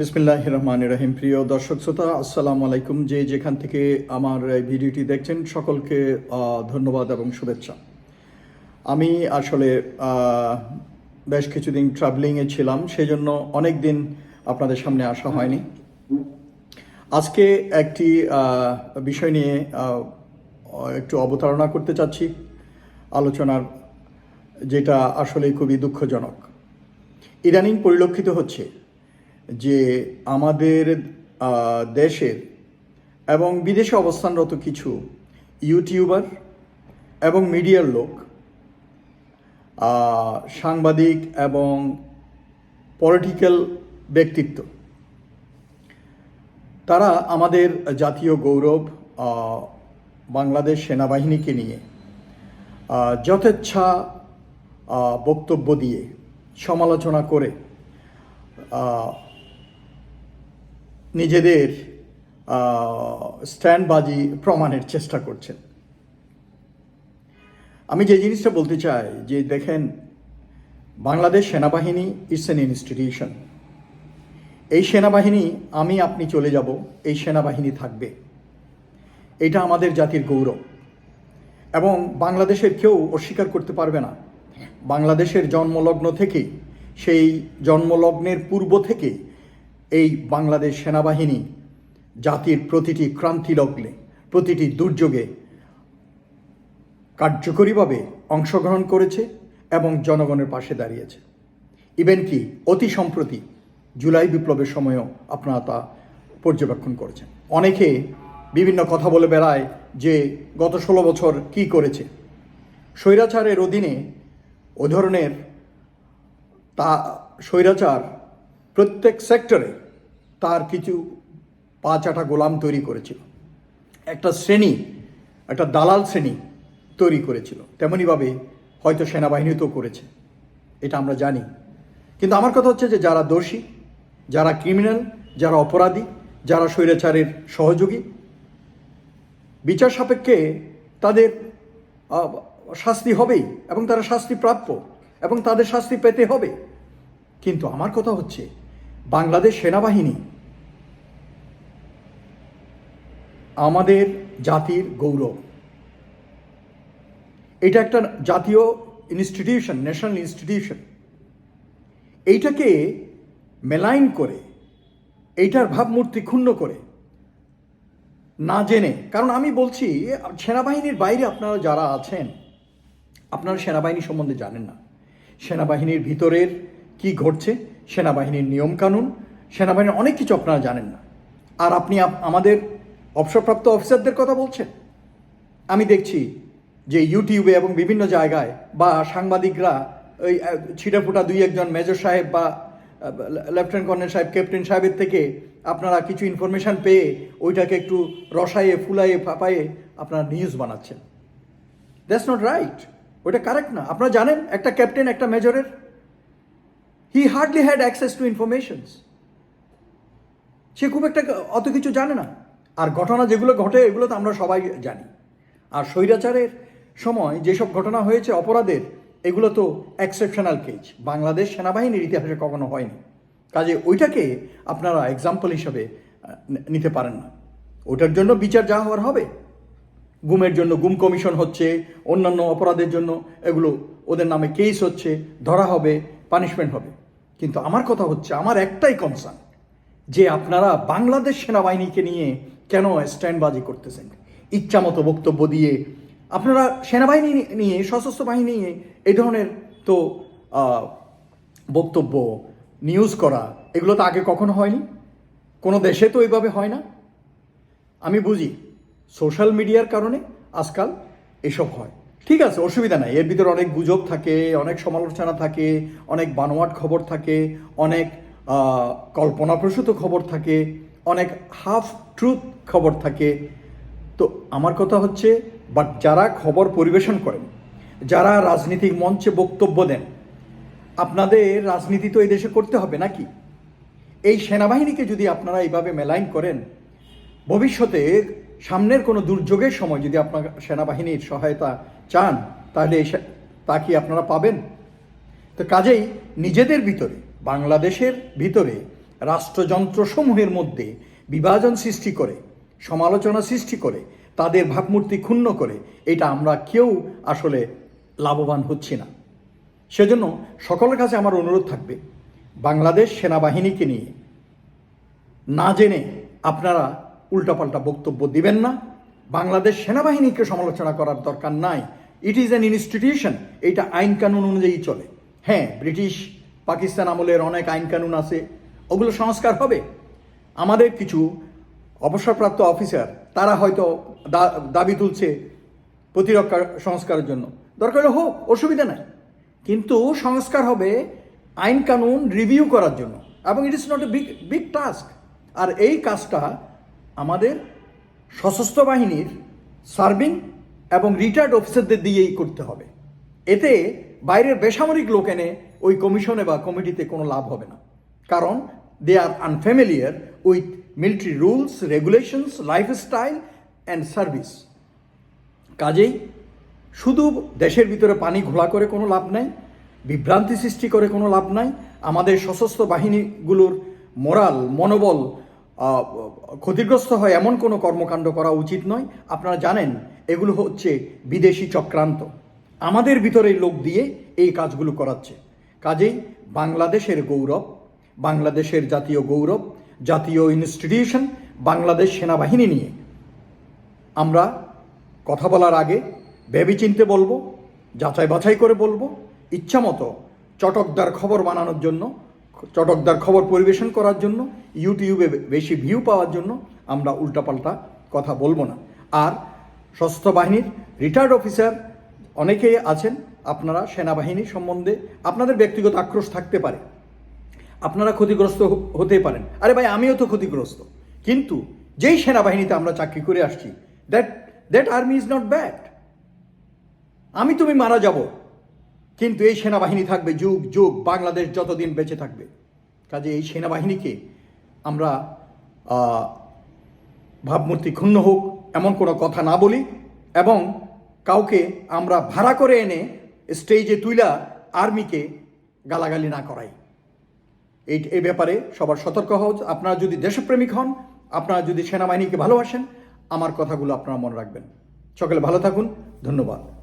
বিসমিল্লাহ রহমান রহিম প্রিয় দর্শক শ্রোতা, আসসালামু আলাইকুম। যে যেখান থেকে আমার এই ভিডিওটি দেখছেন, সকলকে ধন্যবাদ এবং শুভেচ্ছা। আমি আসলে বেশ কিছুদিন ট্রাভেলিংয়ে ছিলাম সেই জন্য অনেক দিন আপনাদের সামনে আসা হয়নি। আজকে একটি বিষয় নিয়ে একটু অবতারণা করতে চাচ্ছি, আলোচনার, যেটা আসলে খুবই দুঃখজনক। ইদানিং পরিলক্ষিত হচ্ছে যে আমাদের দেশের এবং বিদেশে অবস্থানরত কিছু ইউটিউবার এবং মিডিয়ার লোক সাংবাদিক এবং পলিটিক্যাল ব্যক্তিত্ব, তারা আমাদের জাতীয় গৌরব বাংলাদেশ সেনাবাহিনীকে নিয়ে যথেচ্ছা বক্তব্য দিয়ে সমালোচনা করে নিজেদের স্ট্যান্ডবাজি প্রমাণের চেষ্টা করছেন। আমি যে জিনিসটা বলতে চাই যে দেখেন, বাংলাদেশ সেনাবাহিনী ইটস এন ইনস্টিটিউশন এই সেনাবাহিনী, আমি আপনি চলে যাব, এই সেনাবাহিনী থাকবে। এটা আমাদের জাতির গৌরব। এবং বাংলাদেশের কেউ অস্বীকার করতে পারবে না। বাংলাদেশের জন্মলগ্ন থেকে সেই জন্মলগ্নের পূর্ব থেকে এই বাংলাদেশ সেনাবাহিনী জাতির প্রতিটি ক্রান্তি লগ্নে, প্রতিটি দুর্যোগে কার্যকরীভাবে অংশগ্রহণ করেছে এবং জনগণের পাশে দাঁড়িয়েছে। ইভেন কি, অতি সম্প্রতি জুলাই বিপ্লবের সময়ও আপনারা তা পর্যবেক্ষণ করেছেন। অনেকে বিভিন্ন কথা বলে বেড়ায় যে গত ষোলো বছর কি করেছে। স্বৈরাচারের অধীনে ও ধরনের তা স্বৈরাচার প্রত্যেক সেক্টরে তার কিছু পাঁচ চাটা গোলাম তৈরি করেছিল। একটা শ্রেণি, একটা দালাল শ্রেণি তৈরি করেছিল। তেমনইভাবে হয়তো সেনাবাহিনীতেও করেছে। এটা আমরা জানি। কিন্তু আমার কথা হচ্ছে যে যারা দোষী, যারা ক্রিমিনাল যারা অপরাধী, যারা স্বৈরাচারের সহযোগী, বিচার সাপেক্ষে তাদের শাস্তি হবেই এবং তারা শাস্তি প্রাপ্য এবং তাদের শাস্তি পেতে হবে। কিন্তু আমার কথা হচ্ছে বাংলাদেশ সেনাবাহিনী আমাদের জাতির গৌরব। এটা একটা জাতীয় ইনস্টিটিউশন ন্যাশনাল ইনস্টিটিউশন এইটাকে মেলাইন করে, এইটার ভাবমূর্তি ক্ষুণ্ণ করে, না জেনে। কারণ আমি বলছি, সেনাবাহিনীর বাইরে আপনারা যারা আছেন, আপনারা সেনাবাহিনী সম্বন্ধে জানেন না। সেনাবাহিনীর ভিতরের কি ঘটছে? সেনাবাহিনীর নিয়মকানুন, সেনাবাহিনীর অনেক কিছু আপনারা জানেন না। আর আপনি আমাদের অবসরপ্রাপ্ত অফিসারদের কথা বলছেন। আমি দেখছি যে ইউটিউবে এবং বিভিন্ন জায়গায় বা সাংবাদিকরা ওই ছিটাফোটা দুই একজন মেজর সাহেব বা লেফটেন্যান্ট কর্নেল সাহেব, ক্যাপ্টেন সাহেবের থেকে আপনারা কিছু ইনফরমেশন পেয়ে ওইটাকে একটু রসায়ে ফুলায়ে ফাপায়ে আপনারা নিউজ বানাচ্ছেন। দ্যাটস নট রাইট ওইটা কারেক্ট না। আপনারা জানেন, একটা ক্যাপ্টেন, একটা মেজরের he hardly had access to informations সে খুব একটা অত কিছু জানে না। আর ঘটনা যেগুলো ঘটে, এগুলো তো আমরা সবাই জানি। আর স্বৈরাচারের সময় যেসব ঘটনা হয়েছে, অপরাধের, এগুলো তো এক্সেপশনাল কেজ বাংলাদেশ সেনাবাহিনীর ইতিহাসে কখনো হয়নি। কাজে ওইটাকে আপনারা এক্সাম্পল হিসাবে নিতে পারেন না। ওটার জন্য বিচার যা হওয়ার হবে। গুমের জন্য গুম কমিশন হচ্ছে, অন্যান্য অপরাধের জন্য এগুলো ওদের নামে কেস হচ্ছে, ধরা হবে। পানিশমেন্ট হবে। কিন্তু আমার কথা হচ্ছে, আমার একটাই কনসার্ন যে আপনারা বাংলাদেশ সেনাবাহিনীকে নিয়ে কেন স্ট্যান্ডবাজি করতেছেন? ইচ্ছামতো বক্তব্য দিয়ে আপনারা সেনাবাহিনী নিয়ে, সশস্ত্র বাহিনী নিয়ে এই ধরনের তো বক্তব্য নিউজ করা, এগুলো তো আগে কখনো হয়নি? কোনো দেশে তো এইভাবে হয় না? আমি বুঝি সোশ্যাল মিডিয়ার কারণে আজকাল এসব হয়। ঠিক আছে, অসুবিধা নাই। এর ভিতরে অনেক গুজব থাকে, অনেক সমালোচনা থাকে, অনেক বানোয়াট খবর থাকে, অনেক কল্পনাপ্রসূত খবর থাকে, অনেক হাফ ট্রুথ খবর থাকে। তো আমার কথা হচ্ছে বাট যারা খবর পরিবেশন করেন, যারা রাজনৈতিক মঞ্চে বক্তব্য দেন, আপনাদের রাজনীতি তো এই দেশে করতে হবে নাকি? এই সেনাবাহিনীকে যদি আপনারা এইভাবে মেলাইন করেন, ভবিষ্যতে সামনের কোনো দুর্যোগের সময় যদি আপনার সেনাবাহিনীর সহায়তা চান, তাহলে এই তা কি আপনারা পাবেন? তো কাজেই নিজেদের ভিতরে, বাংলাদেশের ভিতরে রাষ্ট্রযন্ত্রসমূহের মধ্যে বিভাজন সৃষ্টি করে, সমালোচনা সৃষ্টি করে, তাদের ভাবমূর্তি ক্ষুণ্ণ করে, এটা আমরা কেউ আসলে লাভবান হচ্ছি না। সেজন্য সকলের কাছে আমার অনুরোধ থাকবে, বাংলাদেশ সেনাবাহিনীকে নিয়ে না জেনে আপনারা উল্টাপাল্টা বক্তব্য দিবেন না। বাংলাদেশ সেনাবাহিনীকে সমালোচনা করার দরকার নাই। ইট ইজ অ্যান ইনস্টিটিউশন এটা আইন কানুন অনুযায়ী চলে। হ্যাঁ ব্রিটিশ, পাকিস্তান আমলের অনেক আইন কানুন আছে। ওগুলো সংস্কার হবে। আমাদের কিছু অবসরপ্রাপ্ত অফিসার, তারা হয়তো দাবি তুলছে প্রতিরক্ষা সংস্কারের জন্য। দরকার হোক, অসুবিধা নাই। কিন্তু সংস্কার হবে আইন কানুন রিভিউ করার জন্য। এবং it is not a big big task আর এই কাজটা আমাদের সশস্ত্র বাহিনীর সার্ভিং এবং রিটায়ার্ড অফিসারদের দিয়েই করতে হবে। এতে বাইরের বেসামরিক লোক এনে ওই কমিশনে বা কমিটিতে কোনো লাভ হবে না। কারণ they are unfamiliar with military rules regulations lifestyle and service কাজেই শুধু দেশের ভিতরে পানি ঘোলা করে কোনো লাভ নাই, বিভ্রান্তি সৃষ্টি করে কোনো লাভ নাই, আমাদের সশস্ত্র বাহিনীগুলোর মোরাল মনোবল ক্ষতিগ্রস্ত হয় এমন কোনো কর্মকাণ্ড করা উচিত নয়। আপনারা জানেন, এগুলো হচ্ছে বিদেশি চক্রান্ত। আমাদের ভিতরে লোক দিয়ে এই কাজগুলো করাচ্ছে। কাজেই বাংলাদেশের গৌরব, বাংলাদেশের জাতীয় গৌরব, জাতীয় ইনস্টিটিউশন বাংলাদেশ সেনাবাহিনী নিয়ে। আমরা কথা বলার আগে ভেবেচিন্তে বলব যাচাই বাছাই করে বলব, ইচ্ছামতো চটকদার খবর বানানোর জন্য চটকদার খবর পরিবেশন করার জন্য, ইউটিউবে বেশি ভিউ পাওয়ার জন্য আমরা উল্টাপাল্টা কথা বলব না। আর সশস্ত্র বাহিনীর রিটায়ার্ড অফিসার অনেকেই আছেন, আপনারা সেনাবাহিনী সম্বন্ধে আপনাদের ব্যক্তিগত আক্রোশ থাকতে পারে। আপনারা ক্ষতিগ্রস্ত হতে পারেন। আরে ভাই, আমিও তো ক্ষতিগ্রস্ত। কিন্তু যেই সেনাবাহিনীতে আমরা চাকরি করে আসছি that that army is not bad আমি তুমি মারা যাব। কিন্তু এই সেনাবাহিনী থাকবে যুগ যুগ, বাংলাদেশ যতদিন বেঁচে থাকবে। কাজে এই সেনাবাহিনীকে আমরা ভাবমূর্তি ক্ষুণ্ণ হোক, এমন কোনো কথা না বলি এবং কাউকে আমরা ভাড়া করে এনে স্টেজে তুইলা আর্মিকে গালাগালি না করাই। এই এ ব্যাপারে সবার সতর্ক হওয়া। আপনারা যদি দেশপ্রেমিক হন, আপনারা যদি সেনাবাহিনীকে ভালোবাসেন, আমার কথাগুলো আপনারা মনে রাখবেন। সকলে ভালো থাকুন। ধন্যবাদ।